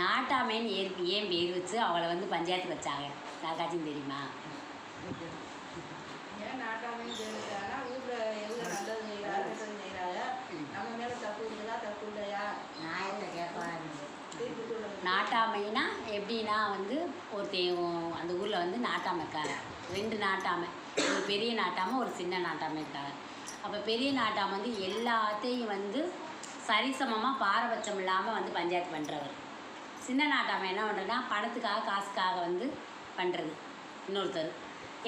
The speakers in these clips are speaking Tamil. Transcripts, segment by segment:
நாட்டாமைன்னு ஏன் ஏன் பேர் வச்சு அவளை வந்து பஞ்சாயத்து வச்சாங்க? யாருக்காச்சும் தெரியுமா? ஏன் நாட்டாமையும் தெரிஞ்சுட்டாங்கன்னா ஊரில் எவ்வளோ நல்லது செய்கிறாரு கெட்டது செய்கிறாங்க நம்ம மேலே தப்பு இருக்குதா தப்பு இல்லையா? நியாயத்தை கேட்பாங்க தீர்ப்பு சொல்லுங்க. நாட்டாமைனா எப்படின்னா வந்து ஒருத்தே அந்த ஊரில் வந்து நாட்டாமை இருக்காங்க. ரெண்டு நாட்டாமை. ஒரு பெரிய நாட்டாமை ஒரு சின்ன நாட்டாமை இருக்காங்க. அப்போ பெரிய நாட்டாமை வந்து எல்லாத்தையும் வந்து சரிசமமாக பாரபட்சம் இல்லாமல் வந்து பஞ்சாயத்து பண்ணுறவர் சின்ன நாட்டாமை என்ன பண்ணுறதுனா பணத்துக்காக காசுக்காக வந்து பண்ணுறது இன்னொருத்தர்.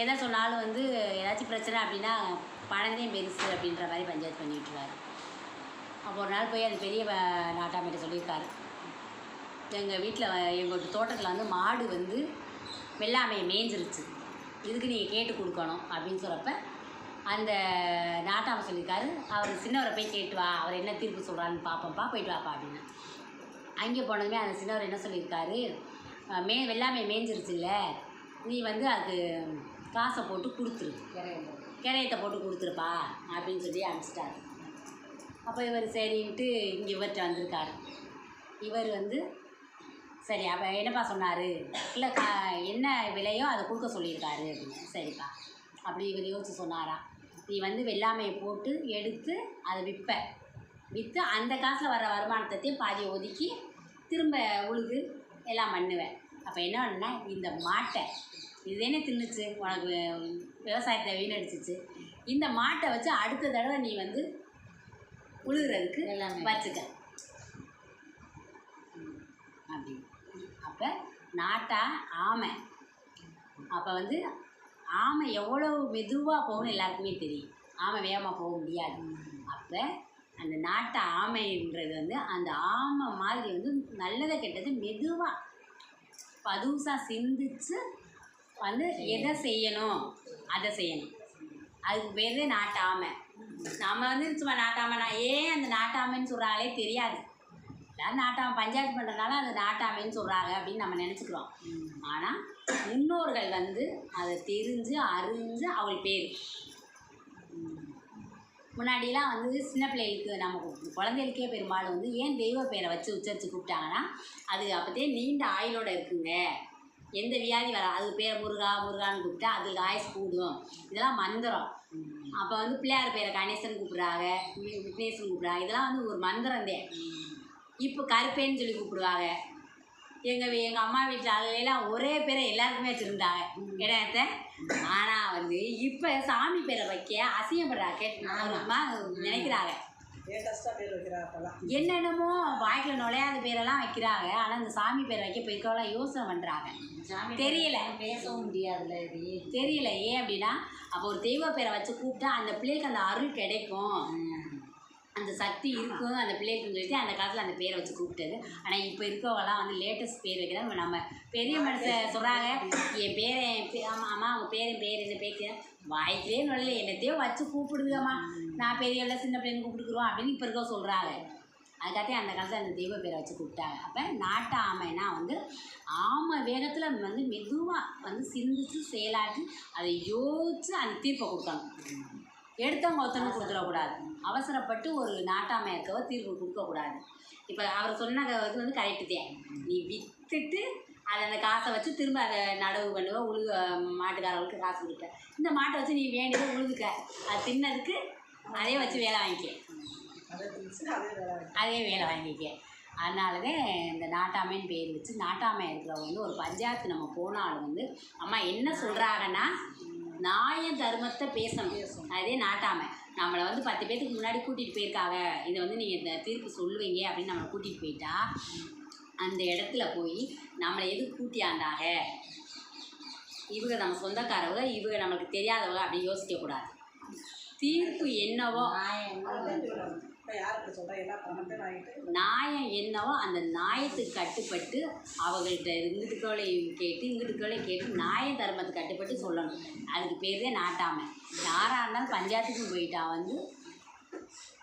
எதை சொன்னாலும் வந்து ஏதாச்சும் பிரச்சனை அப்படின்னா பணந்தே பெருசு அப்படின்ற மாதிரி பஞ்சாயத்து பண்ணி அப்போ ஒரு நாள் போய் அது பெரிய நாட்டாமிட்ட நாட்டாமைகிட்ட சொல்லியிருக்காரு. எங்கள் வீட்டில் எங்களோட தோட்டத்தில் வந்து மாடு வந்து வெள்ளாமையை மேய்ஞ்சிருச்சு இதுக்கு நீங்கள் கேட்டு கொடுக்கணும் அப்படின்னு சொல்கிறப்ப அந்த நாட்டாமை சொல்லியிருக்காரு. அவர் சின்னவரை போய் கேட்டு வா அவர் என்ன தீர்ப்பு சொல்கிறான்னு பார்ப்போம்ப்பா போயிட்டு வாப்பா அப்படின்னு. அங்கே போனதுமே அந்த சின்னவர் என்ன சொல்லியிருக்காரு? மே வெள்ளாமை மேய்ஞ்சிருச்சுல்ல நீ வந்து அதுக்கு காசை போட்டு கொடுத்துரு. கிரையத்தை போட்டு கொடுத்துருப்பா அப்படின்னு சொல்லி அனுப்பிச்சிட்டாரு. அப்போ இவர் சரின்ட்டு இங்கே இவர்கிட்ட வந்திருக்காரு. இவர் வந்து சரி அப்போ என்னப்பா சொன்னார்? இல்லை கா என்ன விலையோ அதை கொடுக்க சொல்லியிருக்காரு. அப்படின்னு சரிப்பா. அப்படி இவர் யோசிச்சு சொன்னாராம் நீ வந்து வெள்ளாமையை போட்டு எடுத்து அதை விற்ப விற்று அந்த காசில் வர வருமானத்தையும் பாதியை ஒதுக்கி திரும்ப உழுது எல்லாம் பண்ணுவேன். அப்போ என்ன பண்ணுன்னா இந்த மாட்டை இதுதானே தின்னுச்சு? உனக்கு விவசாயத்தை வீணடிச்சிச்சு இந்த மாட்டை வச்சு அடுத்த தடவை நீ வந்து உழுகிறதுக்கு எல்லாமே. வச்சுக்க. அப்படி. அப்போ நாட்டா ஆமை. அப்போ வந்து ஆமை எவ்வளோ மெதுவாக போகணும் எல்லாருக்குமே தெரியும். ஆமை வேகமாக போக முடியாது. அப்போ அந்த நாட்டு ஆமைன்றது வந்து அந்த ஆமை மாதிரி வந்து நல்லதை கெட்டது மெதுவாக பதுசாக சிந்திச்சு வந்து எதை செய்யணும்? அதை செய்யணும். அதுக்கு பேர் நாட்டாமை நம்ம வந்து சும்மா நாட்டாமைனா ஏன் அந்த நாட்டாமைன்னு சொல்கிறாலே தெரியாது. எல்லாரும் நாட்டாமை பஞ்சாயத்து பண்ணுறதுனால அது நாட்டாமைன்னு சொல்கிறாங்க அப்படின்னு நம்ம நினச்சிக்கிறோம். ஆனால் முன்னோர்கள் வந்து அதை தெரிஞ்சு அறிஞ்சு அவள் பேர். முன்னாடிலாம் வந்து சின்ன பிள்ளைகளுக்கு நம்ம குழந்தைகளுக்கே பெரும்பாலும் வந்து ஏன் தெய்வ பேரை வச்சு உச்சரித்து கூப்பிட்டாங்கன்னா அது அப்போதே நீண்ட ஆயுளோட இருக்குங்க. எந்த வியாதி வர அது பேரை முருகா முருகான்னு கூப்பிட்டா அதுக்கு ஆயுஸ் கூடும். இதெல்லாம் மந்திரம். அப்போ வந்து பிள்ளையார் பேரை கணேசன் கூப்பிட்றாங்க விக்னேசன் கூப்பிட்றாங்க. இதெல்லாம் வந்து ஒரு மந்திரம் தான் இப்போ கருப்பேன்னு சொல்லி கூப்பிடுவாங்க. எங்கள் எங்கள் அம்மா வீட்டில் அதுலாம் ஒரே பேரை எல்லாருக்குமே வச்சுருந்தாங்க. இடத்த ஆனால் வந்து இப்போ சாமி பேரை வைக்க அசிங்கப்படுறாங்க கேட்டு நினைக்கிறாங்க. என்னென்னமோ வாய்க்கில் நுழையாத பேரெல்லாம் வைக்கிறாங்க. ஆனால் இந்த சாமி பேரை வைக்க போயிருக்கவெல்லாம் யோசனை பண்ணுறாங்க தெரியல. பேசவும் முடியாதுல்ல இது? தெரியல. ஏன் அப்படின்னா அப்போ ஒரு தெய்வ பேரை வச்சு கூப்பிட்டா அந்த பிள்ளைக்கு அந்த அருள் கிடைக்கும். அந்த சக்தி இருக்கும் அந்த பிள்ளைக்குன்னு சொல்லிட்டு அந்த காலத்தில் அந்த பேரை வச்சு கூப்பிட்டது. ஆனால் இப்போ இருக்கவங்களாம் வந்து லேட்டஸ்ட் பேர் வைக்கிறாங்க நம்ம பெரிய மனுஷன் சொல்கிறாங்க என் பேரை ஆமாம் அம்மா அவங்க பேர் என் பேர் என்ன பேச்சு வாய்க்கே நுழையில. என்னத்தையோ வச்சு கூப்பிடுதுங்கம்மா. நான் பெரியவள சின்ன பிள்ளைங்க கூப்பிட்டுக்குறோம் அப்படின்னு இப்போ இருக்க சொல்கிறாங்க அதுக்காகத்தே அந்த காலத்தில் அந்த தெய்வ பேரை வச்சு கூப்பிட்டாங்க. அப்போ நாட்டு ஆமைனா வந்து ஆமை வேகத்தில் வந்து மெதுவாக வந்து சிந்திச்சு செயலாற்றி அதை யோசிச்சு அந்த தீர்ப்பை கொடுத்தாங்க. எடுத்தவங்க ஒருத்தவங்க கொடுத்துடக்கூடாது. அவசரப்பட்டு ஒரு நாட்டாமை இருக்கவ தீர்ப்பு கொடுக்கக்கூடாது. இப்போ அவர் சொன்ன இது வந்து கரெக்டு தான் நீ விற்றுட்டு அதை அந்த காசை வச்சு திரும்ப அதை நடவு பண்ணுவ உழுக மாட்டுக்காரங்களுக்கு காசு கொடுக்க இந்த மாட்டை வச்சு நீ வேண்டியதை உழுதுக்க. அது தின்னதுக்கு அதே வச்சு வேலை வாங்கிக்க. அதே வேலை வாங்கிக்க. அதனால தான் இந்த நாட்டாமைன்னு பேர் வச்சு நாட்டாமை இருக்கிறவங்க வந்து ஒரு பஞ்சாயத்து நம்ம போனாலும் வந்து அம்மா என்ன சொல்கிறாங்கன்னா நியாய தர்மத்தை பேசணும். அதே நாட்டாமை. நம்மளை வந்து பத்து பேத்துக்கு முன்னாடி கூட்டிகிட்டு போயிருக்காங்க. இதை வந்து நீங்கள் இந்த தீர்ப்பு சொல்லுவீங்க அப்படின்னு நம்மளை கூட்டிகிட்டு போயிட்டா அந்த இடத்துல போய் நம்மளை எதுக்கு கூட்டியாண்டாக இவங்க நம்ம சொந்தக்காரவங்க இவங்க நம்மளுக்கு தெரியாதவங்க அப்படி யோசிக்கக்கூடாது. தீர்ப்பு என்னவோ நாயம் என்னவோ அந்த நாயத்துக்கு கட்டுப்பட்டு அவங்கள்ட்ட இங்கிட்டுக்கோளையும் கேட்டு இங்கிட்டுக்கோளையும் கேட்டு நாய தர்மத்துக்கு கட்டுப்பட்டு சொல்லணும். அதுக்கு பேர் தான் நாட்டாமை. யாராக இருந்தாலும் பஞ்சாயத்துக்கும் போயிட்டா வந்து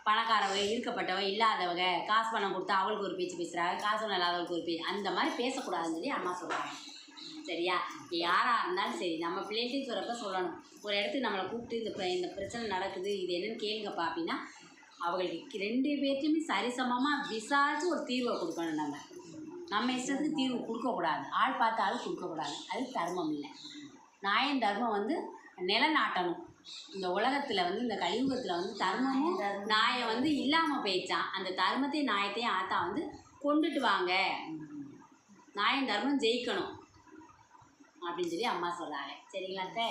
பணக்காரவங்க இருக்கப்பட்டவங்க இல்லாதவங்க காசு பணம் கொடுத்தா அவளுக்கு ஒரு பேச்சு பேசுகிறாங்க காசு பணம் இல்லாதவங்களுக்கு ஒரு பேச்சு அந்த மாதிரி பேசக்கூடாதுன்னு சொல்லி அம்மா சொல்கிறாங்க சரியா? யாராக இருந்தாலும் சரி நம்ம பிள்ளைகிட்டையும் சொல்கிறப்ப சொல்லணும். ஒரு இடத்துக்கு நம்மளை கூப்பிட்டு இந்த இந்த பிரச்சனை நடக்குது இது என்னன்னு கேளுங்கப்பா அப்படின்னா அவங்களுக்கு ரெண்டு பேர்த்தையுமே சரிசமமாக விசாரித்து ஒரு தீர்வை கொடுக்கணும் நம்ம. நம்ம இஷ்டத்துக்கு தீர்வு கொடுக்கக்கூடாது. ஆள் பார்த்த ஆள் கொடுக்கக்கூடாது. அது தர்மம் இல்லை. நாயன் தர்மம் வந்து நிலநாட்டணும். இந்த உலகத்தில் வந்து இந்த கலியுகத்தில் வந்து தர்மமும் நாயை வந்து இல்லாமல் போயிடுச்சான் அந்த தர்மத்தையும் நாயத்தையும் ஆத்தா வந்து கொண்டுட்டு வாங்க. நாயன் தர்மம் ஜெயிக்கணும். அப்படின்னு சொல்லி அம்மா சொல்கிறாங்க சரிங்களா அத்தை?